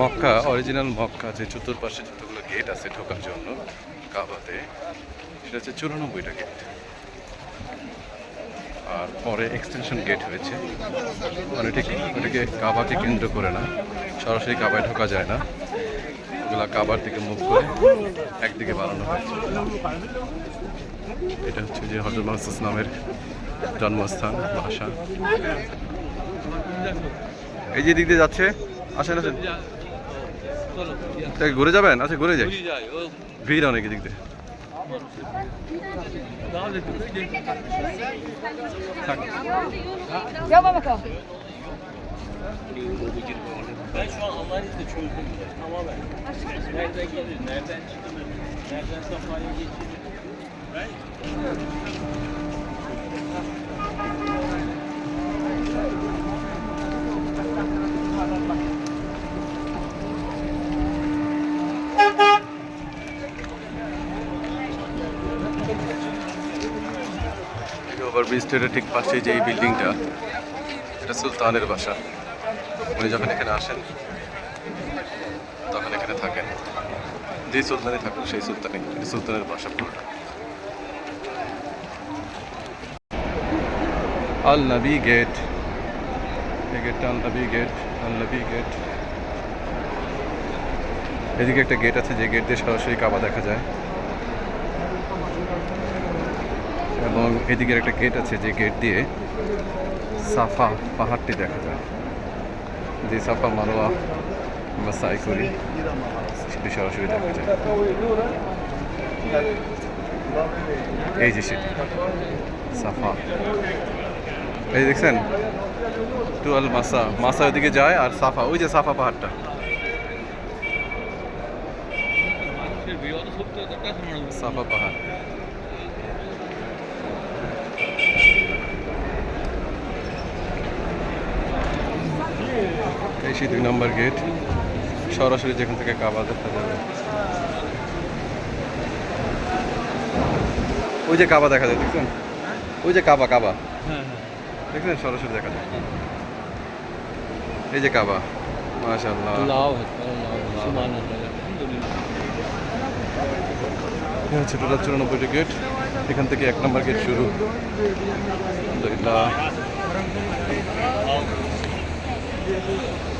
Mecca original Mecca, যে চতুর্পাশে যতগুলো গেট আছে ঢোকার জন্য, কাবাতে, সেটা হচ্ছে চুরানব্বইটা গেট আর পরে এক্সটেনশন গেট হয়েছে। মানে ঠিক ওটাকে কাবাকে কেন্দ্র করে না, সরাসরি কাবায় ঢোকা যায় না। ওগুলা কাবার দিকে মুখ করে একদিকে বানানো হয়েছে। এটা হচ্ছে যে হজরত নামের জন্মস্থান বাসা এই যে দিক দিয়ে যাচ্ছে আসেন আসেন তা ঘুরে যাবেন আচ্ছা ঘুরে যাই ভিড় অনেক এদিক দিয়ে Gel baba bakalım. Ben şu an analizi de çözdüm. Tamamen. Nereden gelir, nereden çıkılır, nereden safhaya geçilir. Ben over ব্রিজটার ঠিক পাশে যে এই বিল্ডিংটা এটা সুলতানের বাসা। উনি যখন এখানে আসেন, তখন এখানে থাকেন। যে সুলতানে থাকুন সেই সুলতানে সুলতানের বাসা পুরোটা। আল নবী গেট এই গেটটা আল নবী গেট আল নবী গেট এদিকে একটা গেট আছে, যে গেট দিয়ে সরাসরি কাবা দেখা যায়। এবং এদিকের একটা গেট আছে যে গেট দিয়ে সাফা পাহাড়টি দেখা যায়। যে সাফা মারোয়া আমরা সাই করি সেটি সরাসরি দেখা যায়। এই যে সেটি, সাফা। এই দেখছেন? টুয়াল মাসা মাসা ওদিকে যায় আর সাফা, ওই যে সাফা পাহাড়টা. সাফা পাহাড়। এই সেই দুই নম্বর গেট সরাসরি যেখান থেকে কাবা দেখা যাবে। ওই যে কাবা দেখা যায় দেখছেন? ওই যে কাবা কাবা। দেখছেন? সরাসরি দেখা যায়। এই যে কাবা। মাশাআল্লাহ. এটা হচ্ছে টোটাল চুরানব্বইটি গেট এখান থেকে এক নম্বর গেট শুরু। আলহামদুলিল্লাহ। Obrigado.